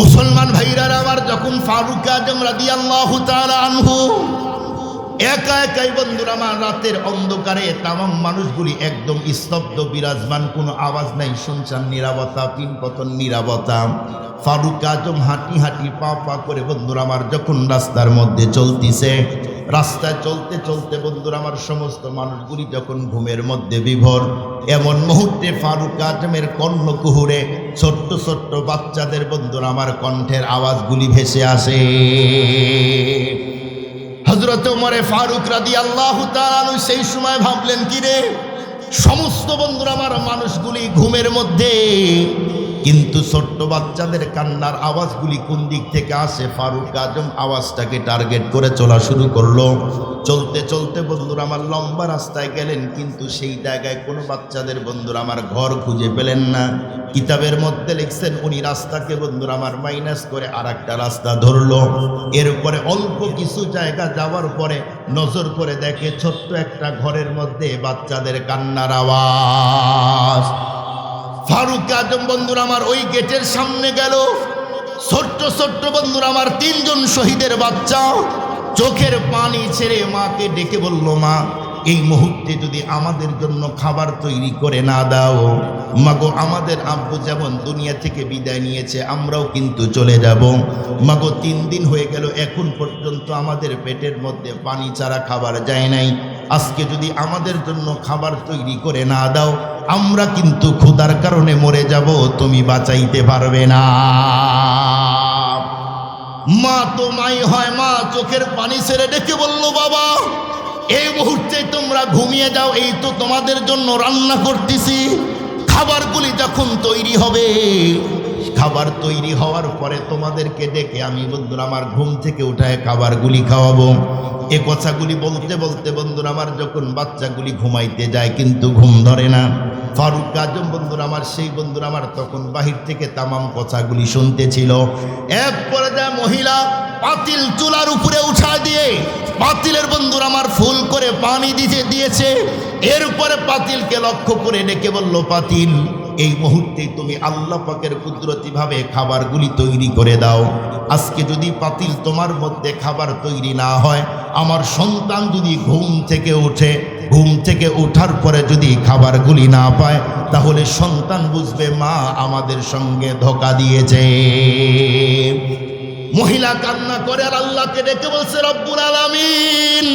মুসলমান ভাইরা আমার যখন ফারুক আজম রাদি আল্লাহ আনহু, একা একাই বন্ধুরা, আমার রাতের অন্ধকারে তামাম মানুষগুলি একদম স্তব্ধ, বিরাজমান, কোনো আওয়াজ নাই, শুনছান নিরাপত্তা পিনপতন নিরাবতা ফারুক আজম হাঁটি হাঁটি পা পা করে, বন্ধুরা, আমার যখন রাস্তার মধ্যে চলতিছে, রাস্তায় চলতে চলতে, বন্ধুরা, আমার সমস্ত মানুষগুলি যখন ঘুমের মধ্যে বিভোর, এমন মুহূর্তে ফারুক আজমের কর্ণকুহুরে ছোট্ট ছোট্ট বাচ্চাদের বন্ধুরা, আমার কণ্ঠের আওয়াজগুলি ভেসে আসে। হজরত উমরে ফারুক রাদি আল্লাহ সেই সময় ভাবলেন কিরে সমস্ত বন্ধুরা, আমার মানুষগুলি ঘুমের মধ্যে কিন্তু ছোট্ট বাচ্চাদের কান্নার আওয়াজগুলি কোন দিক থেকে আসে? ফারুক আজম আওয়াজটাকে টার্গেট করে চলা শুরু করল। চলতে চলতে বন্ধুরা, আমার লম্বা রাস্তায় গেলেন, কিন্তু সেই জায়গায় কোনো বাচ্চাদের বন্ধুরা আমার ঘর খুঁজে পেলেন না। কিতাবের মধ্যে লিখছেন, উনি রাস্তাকে বন্ধুরা আমার মাইনাস করে আর একটা রাস্তা ধরলো। এরপরে অল্প কিছু জায়গা যাওয়ার পরে নজর করে দেখে ছোট্ট একটা ঘরের মধ্যে বাচ্চাদের কান্নার আওয়াজ। ফারুক আজম বন্ধুরা আমার ওই গেটের সামনে গেল। ছোট্ট ছোট্ট বন্ধুরা আমার তিনজন শহীদের বাচ্চা। চোখের পানি ছেড়ে মাকে ডেকে বলল, মা, এই মুহূর্তে যদি আমাদের জন্য খাবার তৈরি করে না দাও, মাগো, আমাদের আব্বু যেমন দুনিয়া থেকে বিদায় নিয়েছে, আমরাও কিন্তু চলে যাব। মাগো, তিন দিন হয়ে গেল, এখন পর্যন্ত আমাদের পেটের মধ্যে পানি ছাড়া খাবার যায় নাই। আজকে যদি আমাদের জন্য খাবার তৈরি করে না দাও, আমরা কিন্তু ক্ষুধার কারণে মরে যাব, তুমি বাঁচাইতে পারবে না। মা তো মাই হয়, মা চোখের পানি ছেড়ে ডেকে বলল, বাবা, এই মুহূর্তে তোমরা ঘুমিয়ে যাও, এই তো তোমাদের জন্য রান্না করতেছি। খাবারগুলি যখন তৈরি হবে খাবার তৈরি হওয়ার পরে তোমাদেরকে ডেকে আমি বন্ধুরা, আমার ঘুম থেকে উঠায় খাবারগুলি খাওয়াবো। এ কথাগুলি বলতে বলতে বন্ধুরা, আমার যখন বাচ্চাগুলি ঘুমাইতে যায় কিন্তু ঘুম ধরে না। ফারুক আজম বন্ধুরা, আমার সেই বন্ধুরা, আমার তখন বাহির থেকে তামাম কথাগুলি শুনতেছিল। এক পর্যায়ে মহিলা পাতিল চুলার উপরে উঠা দিয়ে পাতিলের বন্ধুরা আমার ফুল করে পানি দিতে দিয়েছে। এর উপরে পাতিলকে লক্ষ্য করে ডেকে বলল, পাতিল এই মুহূর্তে তুমি আল্লাহ পাকের কুদরতিভাবে খাবারগুলি তৈরি করে দাও। আজকে যদি পাতিল তোমার মধ্যে খাবার তৈরি না হয়, আমার সন্তান যদি ঘুম থেকে ওঠে, ঘুম থেকে ওঠার পরে যদি খাবারগুলি না পায়, তাহলে সন্তান বুঝবে, মা আমাদের সঙ্গে ধোকা দিয়েছে। মহিলা কান্না করে আর আল্লাহকে ডেকে বলছে, রব্বুল আলামিন,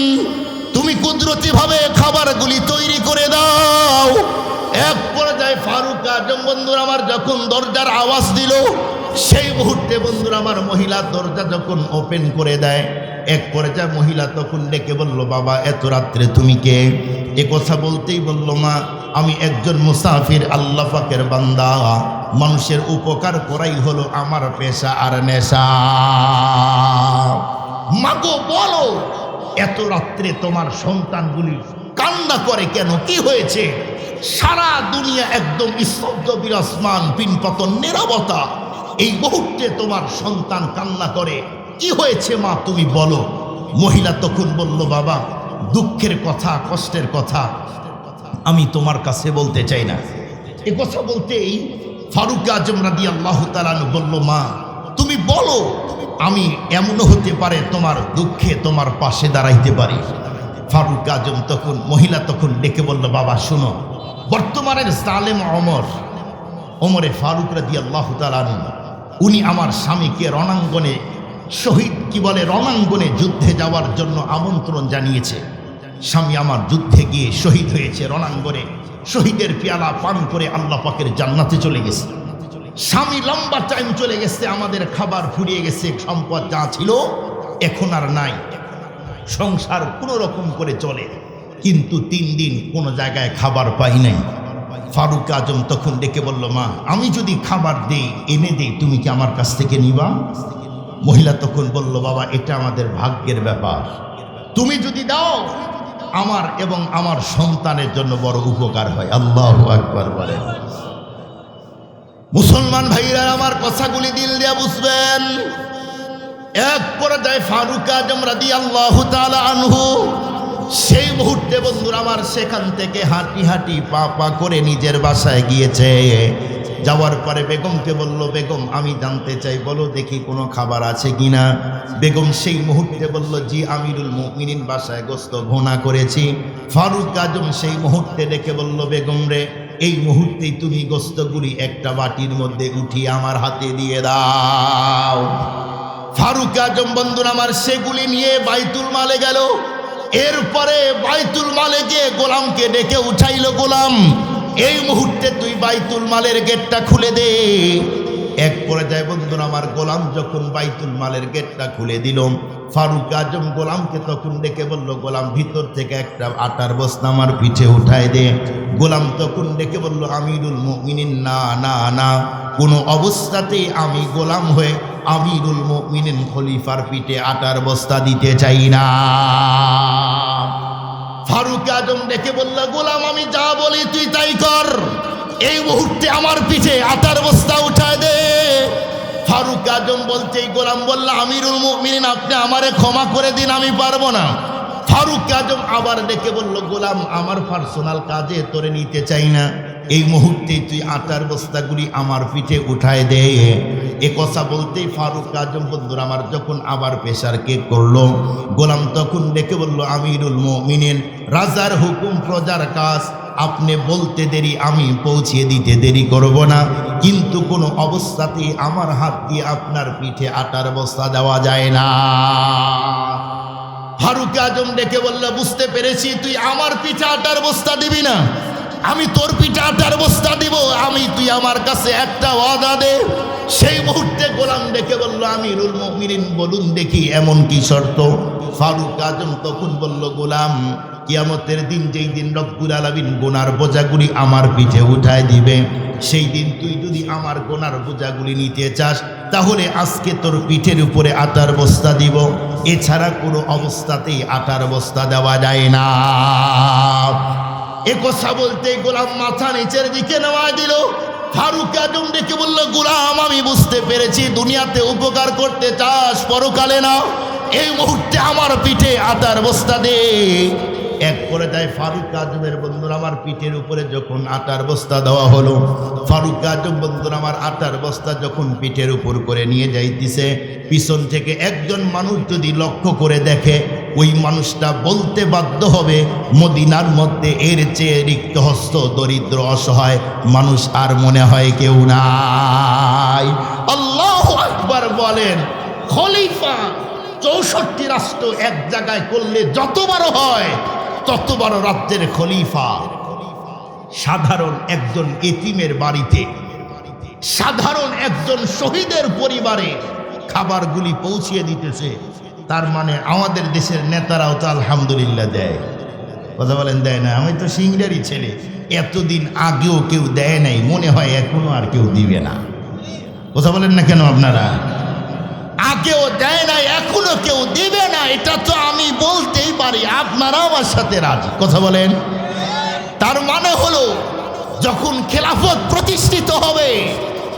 তুমি কুদরতি ভাবে খাবারগুলি তৈরি করে দাও। এক পর্যায়ে ফারুক আজম বন্ধুরা আমার যখন দরজার আওয়াজ দিল, সেই মুহূর্তে বন্ধুরা আমার মহিলা দরজা যখন ওপেন করে দেয়, এক পর্যায়ে মহিলা তখন ডেকে বলল, বাবা, এত রাত্রে তুমি কে? এ কথা বলতেই বলল, মা, আমি একজন মুসাফির, আল্লাহ পাকের বান্দা। মানুষের উপকার করাই হলো আমার পেশা আর নেশা। মাগো বলো, এত রাত্রে তোমার সন্তানগুলি কান্না করে কেন? কি হয়েছে? সারা দুনিয়া একদম স্তব্ধ বিরাজমান, পিনপতন, নিরবতা। এই মুহূর্তে তোমার সন্তান কান্না করে, কি হয়েছে মা, তুমি বলো। মহিলা তখন বলল, বাবা, দুঃখের কথা, কষ্টের কথা, আমি তোমার কাছে বলতে চাই না। এ কথা বলতেই ফারুক আজম রাদি আল্লাহ তালানু বলল, মা, তুমি বলো, আমি এমনও হতে পারে তোমার দুঃখে তোমার পাশে দাঁড়াইতে পারি? ফারুক আজম তখন, মহিলা তখন ডেকে বলল, বাবা, শুনো বর্তমানের সালেম অমর ওমরে ফারুক রাদি আল্লাহ তালানু উনি আমার স্বামীকে রণাঙ্গনে, শহীদ কি বলে রণাঙ্গনে যুদ্ধে যাওয়ার জন্য আমন্ত্রণ জানিয়েছে। স্বামী আমার যুদ্ধে গিয়ে শহীদ হয়েছে রণাঙ্গনে, শহীদের পেয়ালা পান করে আল্লাহ পাকের জান্নাতে চলে গেছে। স্বামী লম্বা টাইম চলে গেছে, আমাদের খাবার ফুরিয়ে গেছে, সম্পদ যা ছিল এখন আর নাই। সংসার কোনো রকম করে চলে। কিন্তু তিন দিন কোনো জায়গায় খাবার পাই নাই। ফারুক আজম তখন ডেকে বলল, মা, আমি যদি খাবার দেই, এনে দেই, তুমি কি আমার কাছ থেকে নিবা? মহিলা তখন বলল, বাবা, এটা আমাদের ভাগ্যের ব্যাপার। তুমি যদি দাও, আমার এবং আমার সন্তানের জন্য বড় উপকার হয়। আল্লাহ আকবার বলেন। মুসলমান ভাইরা, আমার কথাগুলি দিল দিয়ে বুঝবেন। এক পর্যায়ে ফারুক আজম রাদি আল্লাহ আনহু সেই মুহূর্তে বন্ধুরা আমার সেখান থেকে হাঁটি হাঁটি পা পা করে নিজের বাসায় গিয়েছে। যাওয়ার পরে বেগমকে বলল, বেগম, আমি জানতে চাই, বলো দেখি কোনো খাবার আছে কি না বেগম সেই মুহূর্তে বলল, জি, আমিরুল মুমিনিন বাসায় গোস্ত ঘোনা করেছি। ফারুক আজম সেই মুহূর্তে ডেকে বলল, বেগম রে, এই মুহূর্তেই তুমি গোস্তগুলি একটা বাটির মধ্যে উঠিয়ে আমার হাতে দিয়ে দাও। ফারুক আজম, বন্ধুর আমার, সেগুলি নিয়ে বাইতুল মালে গেল। এরপরে বাইতুল মালে গিয়ে গোলামকে ডেকে উঠাইল গোলাম, এই মুহূর্তে তুই বাইতুল মালের গেটটা খুলে দে। এক পর্যায়ে বন্ধুরা, আমার গোলাম যখন বাইতুল মালের গেটটা খুলে দিল, ফারুক আজম গোলামকে তখন ডেকে বলল, গোলাম, ভিতর থেকে একটা আটার বস্তা আমার পিঠে উঠায় দে। গোলাম তখন ডেকে বলল, আমিরুল মুমিনিন, না না না। কোনো অবস্থাতেই আমি গোলাম হয়ে আমিরুল মুমিনিন খলিফার পিঠে আটার বস্তা দিতে চাই না। ফারুক আজম ডেকে বলল, গোলাম, আমি যা বলি তুই তাই কর। এই মুহূর্তে আমার পিঠে আটার বস্তা উঠায় দে। ফারুক আজম বলতেই গোলাম বলল, আমিরুল মুমিনিন, আপনি আমারে ক্ষমা করে দিন, আমি পারব না। ফারুক আজম আবার ডেকে বলল, গোলাম, আমার পার্সোনাল কাজে তোরে নিতে চাই না। এই মুহূর্তে তুই আটার বস্তাগুলি আমার পিঠে উঠায় দে। এ কথা বলতেই ফারুক আজম, বন্ধুর, আমার যখন আবার পেশার কে করল, গোলাম তখন ডেকে বলল, আমিরুল মুমিনিন, রাজার হুকুম, প্রজার কাজ, আপনি বলতে দেরি, আমি পৌঁছে দিতে দেরি করব না। কিন্তু কোনো অবস্থাতেই আমার হাত দিয়ে আপনার পিঠে আটার বস্তা দেওয়া যায় না। ফারুক আজম ডেকে বলল, বুঝতে পেরেছি, তুই আমার পিঠে আটার বস্তা দিবি না। আমি তোর পিঠে আটার বস্তা দিব। আমি, তুই আমার কাছে একটা ওয়াদা দে। সেই মুহূর্তে গোলাম ডেকে বলল আমি রুল মুমিনিন, বলুন দেখি এমন কি শর্ত? ফারুক আজম তখন বলল, গোলাম, কিয়ামতের দিন যেই দিন রব্বুল আলামিন গোনার বোঝাগুলি আমার পিঠে উঠায় দিবে, সেই দিন তুই যদি আমার গোনার বোঝাগুলি নিতে চাস, তাহলে আজকে তোর পিঠের উপরে আটার বস্তা দিব। এছাড়া কোনো অবস্থাতেই আটার বস্তা দেওয়া যায় না। এ কথা বলতে গোলাম মাথা নিচের দিকে নেওয়া দিল। ফারুক আজম ডেকে বলল, গোলাম, আমি বুঝতে পেরেছি, দুনিয়াতে উপকার করতে চাস, পরকালে না। এই মুহূর্তে আমার পিঠে আতার বস্তা দে। এক করে দেয় ফারুক আজমের বন্ধুরা আমার পিঠের উপরে যখন আটার বস্তা দেওয়া হলো, ফারুক আজম বন্ধুরা আমার আটার বস্তা যখন পিঠের উপর করে নিয়ে যাইতেছে, পিছন থেকে একজন মানুষ যদি লক্ষ্য করে দেখে ওই মানুষটা বলতে বাধ্য হবে, মদিনার মধ্যে এর চেয়ে রিক্ত, হস্ত, দরিদ্র, অসহায় মানুষ আর মনে হয় কেউ নাই। আল্লাহ একবার বলেন, খলিফা চৌষট্টি রাষ্ট্র এক জায়গায় করলে যত বড় হয়, তত বড় রাজ্যের খলিফা। সাধারণ একজন এতিমের বাড়িতে, সাধারণ একজন শহীদের পরিবারে খাবারগুলি পৌঁছিয়ে দিতেছে। তার মানে আমাদের দেশের নেতারাও তো আলহামদুলিল্লাহ দেয়। কথা বলেন, দেয় না? আমি তো সিংড়ারই ছেলে। এতদিন আগেও কেউ দেয় নাই, মনে হয় এখনও আর কেউ দিবে না। কথা বলেন না কেন আপনারা? আগেও দেয় না এখনও কেউ দিবে না, এটা তো আমি বলতেই পারি, আপনারাও আমার সাথে রাজি। কথা বলেন। তার মানে হলো, যখন খেলাফত প্রতিষ্ঠিত হবে,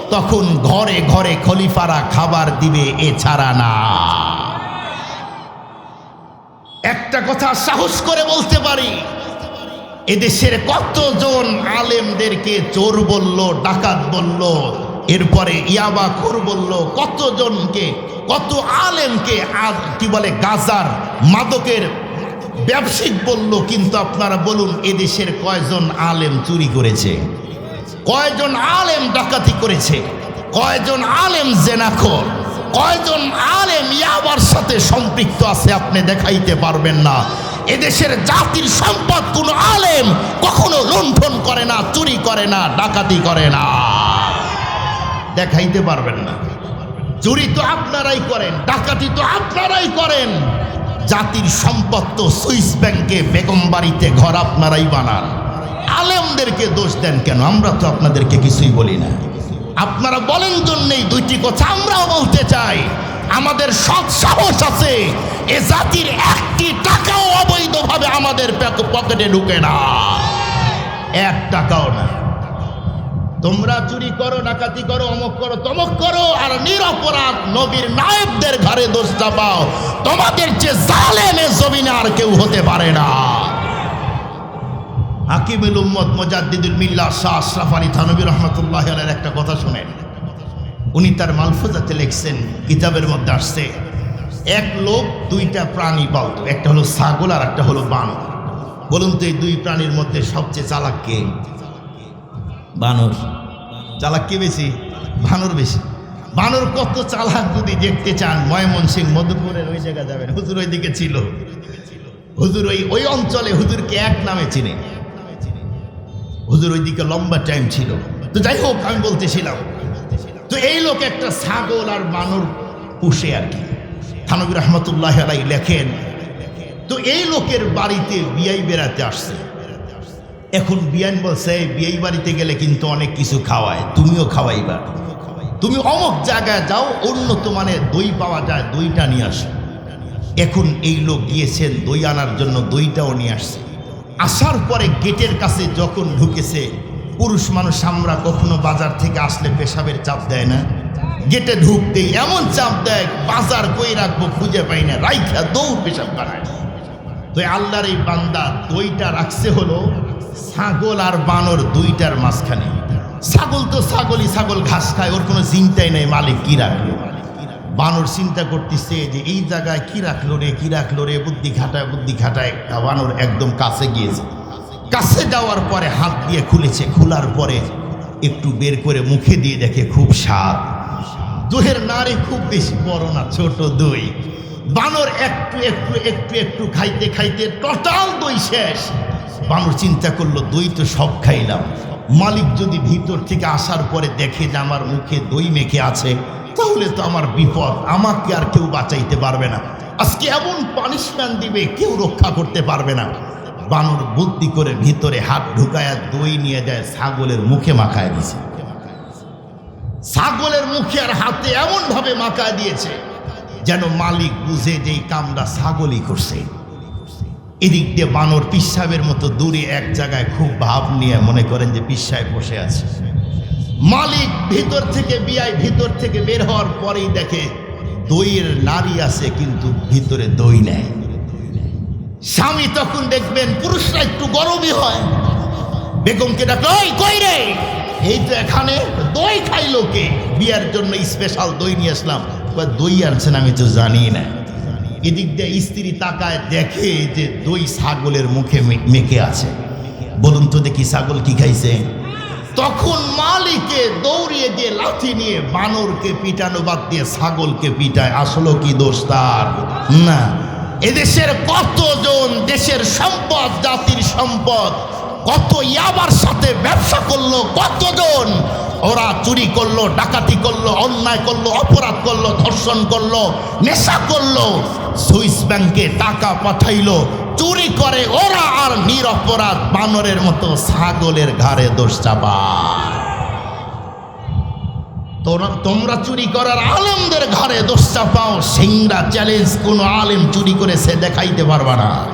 তখন ঘরে ঘরে খলিফারা খাবার দিবে এছাড়া না। একটা কথা সাহস করে বলতে পারি, এদেশের কতজন আলেমদেরকে চোর বলল, ডাকাত বলল, এরপরে ইয়াবা খোর বলল, কতজনকে, কত আলেমকে, আজ কি বলে গাজার মাদকের ব্যবসায়িক বলল, কিন্তু আপনারা বলুন এদেশের কয়জন আলেম চুরি করেছে? কয়জন আলেম ডাকাতি করেছে? কয়জন আলেম জেনাখর? কয়জন আলেম ইয়াবার সাথে সম্পৃক্ত আছে আপনি দেখাইতে পারবেন না। এদেশের জাতির সম্পদ কোন আলেম কখনো লুণ্ঠন করে না, চুরি করে না, ডাকাতি করে না। দেখাইতে পারবেন না। চুরি তো আপনারাই করেন, ডাকাতি তো আপনারাই করেন। জাতির সম্পদ তো সুইস ব্যাংকে বেগম বাড়িতে ঘর আপনারাই বানান। আলেমদেরকে দোষ দেন কেন? আমরা তো আপনাদেরকে কিছুই বলি না। আপনারা বলেন জন্যেই দুইটি কথা, আমরাও বলতে চাই। আমাদের সৎ সাহস আছে, এ জাতির একটি টাকাও অবৈধভাবে আমাদের পকেটে ঢুকে না। এক টাকাও না। তোমরা চুরি করো, ডাকাতি করো, অমক করো, তমক করো, আর নিরপরাধ নবীর নায়েবদের ঘরে দোষ চাপাও। তোমাদের যে জালেমে জমিনে আর কেউ হতে পারে না। হাকিমুল উম্মত মোজাদ্দিদুল মিল্লা শাহ আশরাফ আলী থানবী রহমতুল্লাহ আলের একটা কথা শুনেন। উনি তার মালফুজাতে লিখছেন, কিতাবের মধ্যে আসছে, এক লোক দুইটা প্রাণী পালত একটা হলো ছাগল আর একটা হলো বানর। বলুন তো এই দুই প্রাণীর মধ্যে সবচেয়ে চালাক কে? বানর। চালাক কে বেশি? বানর বেশি। বানর কত চালাক যদি দেখতে চান, ময়মনসিং মধুপুরের ওই জায়গা যাবেন, হুজুর ওই দিকে ছিল। হুজুর ওই ওই অঞ্চলে হুজুরকে এক নামে চিনে। হুজুর ওইদিকে লম্বা টাইম ছিল। তো যাই হোক, আমি বলতেছিলাম। তো এই লোক একটা ছাগল আর বানর পুষে আর কি। থানবির রহমতুল্লাহ আলাই লেখেন, তো এই লোকের বাড়িতে বিয়াই বেড়াতে আসছে। এখন বিয়ান বলছে "এই বিয়াই বাড়িতে গেলে কিন্তু অনেক কিছু খাওয়ায়, তুমিও খাওয়াইবা তুমি অমক জায়গায় যাও, উন্নত মানের দই পাওয়া যায়, দইটা নিয়ে আসো। এখন এই লোক গিয়েছেন, দই আনার জন্য দইটাও নিয়ে আসছে। আসার পরে গেটের কাছে যখন ঢুকেছে, পুরুষ মানুষ আমরা কখনো বাজার থেকে আসলে পেশাবের চাপ দেয় না। গেটে ঢুকতেই এমন চাপ দেয়, বাজার কই রাখব খুঁজে পাই না, রাইখা দৌড় পেশাব বানায়। তো আল্লাহর এই বান্দা দইটা রাখছে হলো ছাগল আর বানর দুইটার মাঝখানে। ছাগল তো ছাগলই, ছাগল ঘাস খায়, ওর কোনো চিন্তাই নেই, মালিক কি রাখল বানর চিন্তা করতেছে যে এই জায়গায় কি রাখল রে, কি রাখল রে, বুদ্ধি খাটায় বুদ্ধি খাটায়। বানর একদম কাছে গিয়েছে। কাছে যাওয়ার পরে হাত দিয়ে খুলেছে, খোলার পরে একটু বের করে মুখে দিয়ে দেখে খুব স্বাদ। দইয়ের নারী খুব বেশি বড় না, ছোট দই। বানর একটু একটু একটু একটু খাইতে খাইতে টোটাল দই শেষ। বানর চিন্তা করল, দই তো সব খাইলাম। মালিক যদি ভিতর থেকে আসার পরে দেখে যে আমার মুখে দই মেখে আছে, তাহলে তো আমার বিপদ। আমাকে আর কেউ বাঁচাইতে পারবে না। আজকে এমন পানিশমেন্ট দিবে, কেউ রক্ষা করতে পারবে না। বানর বুদ্ধি করে ভিতরে হাত ঢুকায়া দই নিয়ে যায়, ছাগলের মুখে মাখায় দিছে ছাগলের মুখে আর হাতে এমন ভাবে মাখায় দিয়েছে, যেন মালিক বুঝে যে এই কামটা ছাগলই করছে। এদিক দিয়ে বানর পিসাবের মতো দূরে এক জায়গায় খুব ভাব নিয়ে মনে করেন যে পিসায় বসে আছে। মালিক ভিতর থেকে বিয়ায় ভিতর থেকে বের হওয়ার পরেই দেখে দইয়ের নারী আছে কিন্তু ভিতরে দই নেয় স্বামী তখন দেখবেন পুরুষরা একটু গরমই হয়। বেগমকে ডাকলো "ওই, কই রে? এই তো এখানে দই খাইলো কে? বিয়ার জন্য স্পেশাল দই নিয়ে আসলাম। দই আনছেন আমি তো জানি না। এদিক দিয়ে স্ত্রী তাকায় দেখে যে দই ছাগলের মুখে মেখে আছে। বলুন তো দেখি ছাগল কি খাইছে। তখন মালিকে দৌড়িয়ে দিয়ে লাঠি নিয়ে বানরকে পিটানো বাদ দিয়ে ছাগলকে পিটায়। আসলো কি দোষ তার? না। এদেশের কতজন দেশের সম্পদ, জাতির সম্পদ, কত ইয়াবার সাথে ব্যবসা করল, কতজন ওরা চুরি করল, ডাকাতি করল, অন্যায় করল, অপরাধ করল, ধর্ষণ করল, নেশা করল। সুইস ব্যাংকে টাকা পাঠাইলো। চুরি করে ওরা আর নিরপরাধ বানরের মতো ছাগলের ঘাড়ে দোষ তোরা- তোমরা চুরি করার আলেমদের ঘরে দোষ চাপাও, সিংরা চ্যালেঞ্জ কোনো আলেম চুরি করে সে দেখাইতে পারবা না।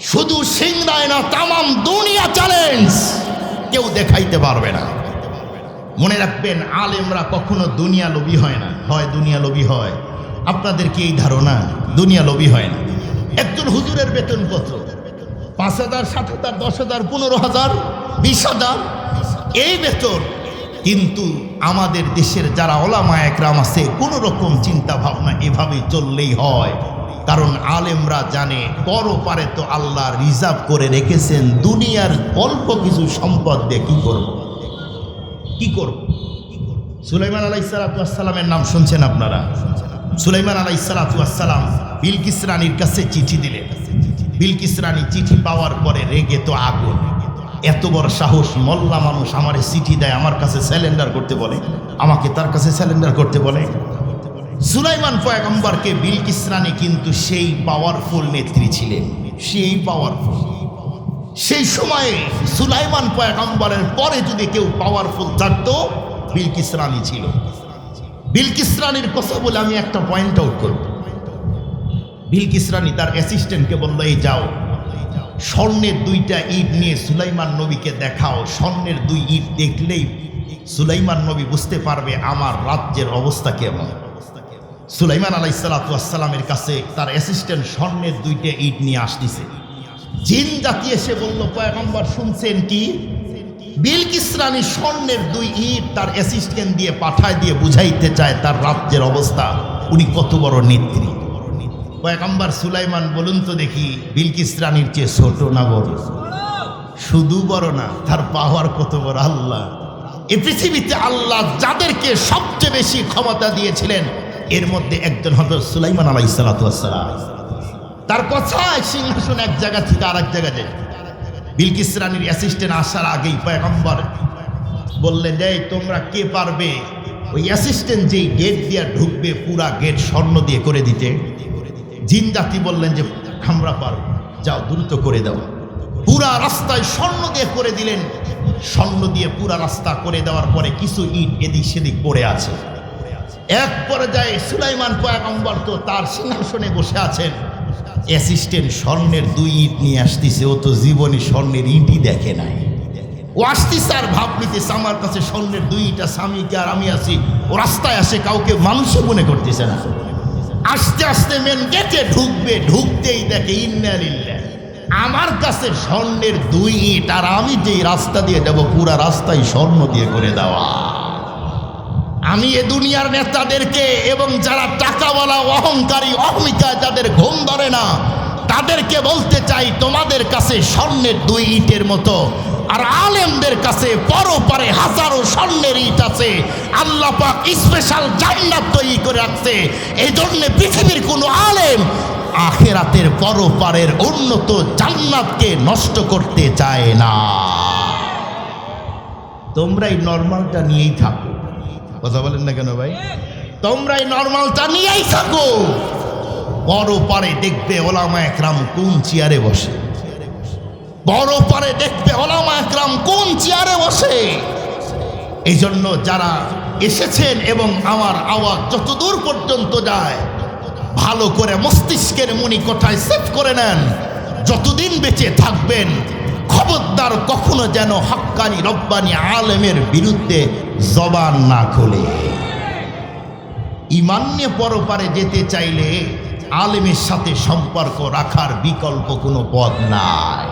শুধু সিংরায় না, তামাম দুনিয়া চ্যালেঞ্জ। কেউ দেখাইতে পারবে না। মনে রাখবেন, আলেমরা কখনো দুনিয়া লোভী হয় না। হয় দুনিয়া লোভী হয়। আপনাদের কি এই ধারণা? দুনিয়া লোভী হয় না। একজন হুজুরের বেতন কত? পাঁচ হাজার, সাত হাজার, দশ হাজার, পনেরো হাজার, বিশ হাজার? এই বেতন। কিন্তু আমাদের দেশের যারা ওলামা একরাম আছে, কোনো রকম চিন্তা ভাবনা এভাবে চললেই হয়। কারণ আলেমরা জানে, পরপারে তো আল্লাহ রিজার্ভ করে রেখেছেন দুনিয়ার অল্প কিছু সম্পদ দিয়ে কি করব? কি করব? সুলাইমান আলাই সালাতামের নাম শুনছেন আপনারা? সুলাইমান আলাই সালাতাম বিলকিস রানীর কাছে চিঠি দিলেন। বিলকিস রানী চিঠি পাওয়ার পরে রেগে তো আগুন। এত বড় সাহস মল্লা মানুষ আমার চিঠি দেয়, আমার কাছে স্যালেন্ডার করতে বলে। আমাকে তার কাছে স্যালেন্ডার করতে বলে। সুলাইমান পয়গম্বরকে বিলকিস রানী কিন্তু সেই পাওয়ারফুল নেত্রী ছিলেন। সেই পাওয়ারফুল সেই সময়ে সুলাইমান পয়গম্বরের পরে যদি কেউ পাওয়ারফুল থাকতো বিলকিস রানী ছিল। বিলকিস রানীর কথা বলে আমি একটা পয়েন্ট আউট করব। বিলকিস রানী তার অ্যাসিস্ট্যান্টকে বলল, এই যাও। স্বর্ণের দুইটা ইট নিয়ে সুলাইমান নবীকে দেখাও। স্বর্ণের দুই ইট দেখলেই সুলাইমান নবী বুঝতে পারবে আমার রাজ্যের অবস্থা কেমন। সুলাইমান আলাইসালাতামের কাছে তার অ্যাসিস্ট্যান্ট স্বর্ণের দুইটা ইট নিয়ে আসতেছে। জিন জাতি এসে বলল, পয়গম্বর, শুনছেন কি? বিলকিস রানী স্বর্ণের দুই ইট তার অ্যাসিস্ট্যান্ট দিয়ে পাঠায় দিয়ে বুঝাইতে চায় তার রাজ্যের অবস্থা। উনি কত বড় নেত্রী। পয়গম্বর সুলাইমান, বলুন তো দেখি বিলকিস রানীর চেয়ে ছোট না বড়? শুধু বড় না, তার পাওয়ার কত বড় আল্লাহ। এ পৃথিবীতে আল্লাহ যাদেরকে সবচেয়ে বেশি ক্ষমতা দিয়েছিলেন এর মধ্যে একজন হজরত সুলাইমান আলাই সালাতাম তার কথায় সিংহাসন এক জায়গা থেকে আর এক জায়গা যায়। বিলকিস রানীর অ্যাসিস্ট্যান্ট আসার আগেই পয়গম্বর বললেন যে তোমরা কে পারবে ওই অ্যাসিস্ট্যান্ট যেই গেট দিয়ে ঢুকবে, পুরা গেট স্বর্ণ দিয়ে করে দিতে? জিন জাতি বললেন যে, আমরা পারব। যাও, দ্রুত করে দাও। পুরা রাস্তায় স্বর্ণ দিয়ে করে দিলেন। স্বর্ণ দিয়ে পুরা রাস্তা করে দেওয়ার পরে কিছু ইট এদিক সেদিক পড়ে আছে। এক পর্যায়ে সুলাইমান পয়াগম্বর তো তার সিংহাসনে বসে আছেন। অ্যাসিস্ট্যান্ট স্বর্ণের দুই ইট নিয়ে আসতেছে, ও তো জীবনে স্বর্ণের ইটই দেখে নাই। ও আসতেছে আর ভাব নিতেছে, আমার কাছে স্বর্ণের দুইটা স্বামীকে আর আমি আছি? ও রাস্তায় আসে, কাউকে মানুষও মনে করতেছে না। আস্তে আস্তে মেন গেটে ঢুকবে, ঢুকতেই দেখে ইন্নালিল্লা আমার কাছে স্বর্ণের দুই ইট, আর আমি যেই রাস্তা দিয়ে যাব, পুরা রাস্তায় স্বর্ণ দিয়ে করে দেওয়া। আমি এ দুনিয়ার নেতাদেরকে এবং যারা টাকাওয়ালা, অহংকারী অহমিকা যাদের ঘুম ধরে না, তাদেরকে বলতে চাই, তোমাদের কাছে স্বর্ণের দুই ইটের মতো, আর আলেমদের কাছে পরপারে হাজারো স্বর্ণের ইট আছে। আল্লাহ পাক স্পেশাল জান্নাত তৈরি করে রাখছে। এই জন্য পৃথিবীর কোনো আলেম আখেরাতের পরপারের উন্নত জান্নাতকে নষ্ট করতে চায় না। তোমরা এই নর্মালটা নিয়েই থাকো। কথা বলেন না কেন ভাই? তোমরা এই নর্মালটা নিয়েই থাকো। বড় পারে দেখবে ওলামা একরাম কোন চেয়ারে বসে। বড় পারে দেখবে ওলামা একরাম কোন চেয়ারে বসে। এই জন্য যারা এসেছেন এবং আমার আওয়াজ যতদূর পর্যন্ত যায়, ভালো করে মস্তিষ্কের মনি কোঠায় সেট করে নেন। যতদিন বেঁচে থাকবেন খবরদার কখনো যেন হক্কানি রব্বানি আলেমের বিরুদ্ধে জবান না খোলে। ইমান নিয়ে পরপারে যেতে চাইলে আলেমের সাথে সম্পর্ক রাখার বিকল্প কোনো পথ নাই।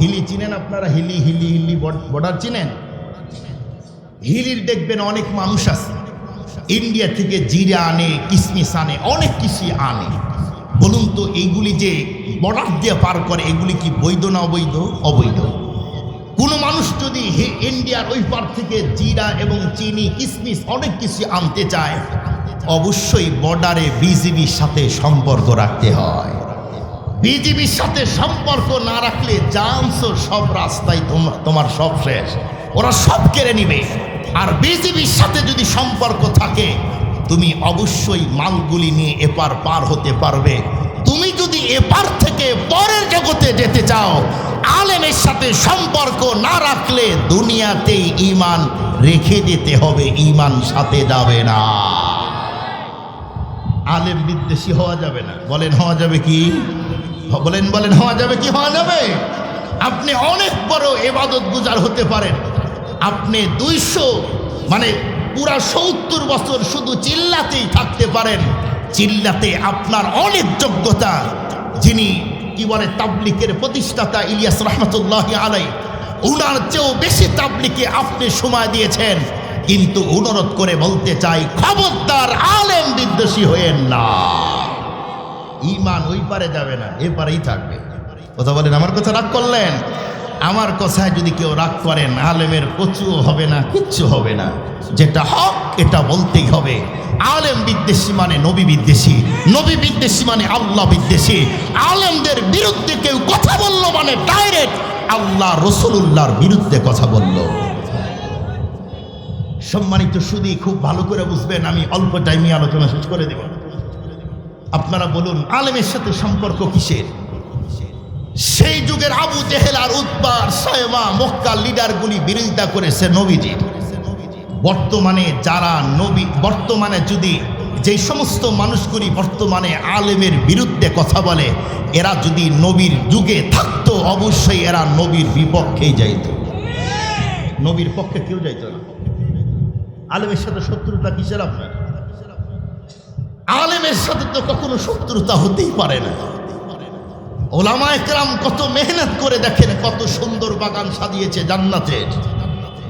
হিলি চিনেন আপনারা? হিলি হিলি হিলি বর্ডার চিনেন? হিলির দেখবেন অনেক মানুষ আছে। ইন্ডিয়া থেকে জিরা আনে, কিসমিস আনে, অনেক কিছু আনে। বলুন তো, এইগুলি যে বর্ডার দিয়ে পার করে, এগুলি কি বৈধ না অবৈধ? অবৈধ। কোনো মানুষ যদি হে ইন্ডিয়ার ওই পার থেকে জিরা এবং চিনি, কিসমিস অনেক কিছু আনতে চায়, অবশ্যই বর্ডারে বিজিবির সাথে সম্পর্ক রাখতে হয়। বিজিবির সাথে সম্পর্ক না রাখলে জানছো সব রাস্তায় তোমার সব শেষ। ওরা সব কেড়ে নিবে। আর বিজিবির সাথে যদি সম্পর্ক থাকে, তুমি অবশ্যই মালগুলি নিয়ে এপার পার হতে পারবে। তুমি যদি এপার থেকে পরের জগতে যেতে চাও, আলেমের সাথে সম্পর্ক না রাখলে দুনিয়াতেই ইমান রেখে দিতে হবে ইমান সাথে যাবে না। আলেম বিদ্বেষী হওয়া যাবে না। বলেন, হওয়া যাবে কি? বলেন বলেন, হওয়া যাবে কি? হওয়া যাবে। আপনি অনেক বড় এবাদত গুজার হতে পারেন। আপনি দুইশো মানে পুরা সত্তর বছর শুধু চিল্লাতেই থাকতে পারেন। চিল্লাতে আপনার অনেক যোগ্যতা। যিনি কি বলে তাবলিকের প্রতিষ্ঠাতা ইলিয়াস রহমতুল্লাহ আলাই উনার চেয়েও বেশি তাবলিকে আপনি সময় দিয়েছেন। কিন্তু অনুরোধ করে বলতে চাই, খবরদার, আলেম বিদ্বেষী হয়েন না। ইমান ওই পারে যাবে না, এ পারেই থাকবে। কথা বলেন, আমার কথা রাগ করলেন? আমার কথায় যদি কেউ রাগ করেন আলেমের কচুও হবে না, কিচ্ছু হবে না। যেটা হক, এটা বলতেই হবে। আলেম বিদ্বেষী মানে নবী বিদ্বেষী নবী বিদ্বেষী মানে আল্লাহ বিদ্বেষী। আলেমদের বিরুদ্ধে কেউ কথা বলল মানে ডাইরেক্ট আল্লাহ রসুল্লাহর বিরুদ্ধে কথা বলল। সম্মানিত শুধু খুব ভালো করে বুঝবেন, আমি অল্প টাইমে আলোচনা শেষ করে দেব। আপনারা বলুন, আলেমের সাথে সম্পর্ক কিসের? সেই যুগের আবু জেহেল আর উদ্বার সায়মা মক্কার লিডারগুলি বিরোধিতা করেছে নবীজির বর্তমানে যারা নবী, বর্তমানে যদি যেই সমস্ত মানুষগুলি বর্তমানে আলেমের বিরুদ্ধে কথা বলে, এরা যদি নবীর যুগে থাকতো, অবশ্যই এরা নবীর বিপক্ষেই যাইত। নবীর পক্ষে কেউ যাইত না। আলেমের সাথে শত্রুতা কিসের আপনার? আলেমের সাথে তো কখনো শত্রুতা হতেই পারে না। ওলামা একরাম কত মেহনত করে দেখেন, কত সুন্দর বাগান সাজিয়েছে জান্নাতের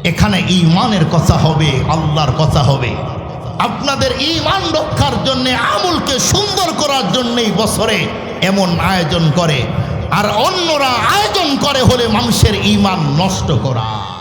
এখানে ইমানের কথা হবে, আল্লাহর কথা হবে। আপনাদের ইমান রক্ষার জন্যে, আমলকে সুন্দর করার জন্যেই বছরে এমন আয়োজন করে। আর অন্যরা আয়োজন করে হলে মানুষের ইমান নষ্ট করা।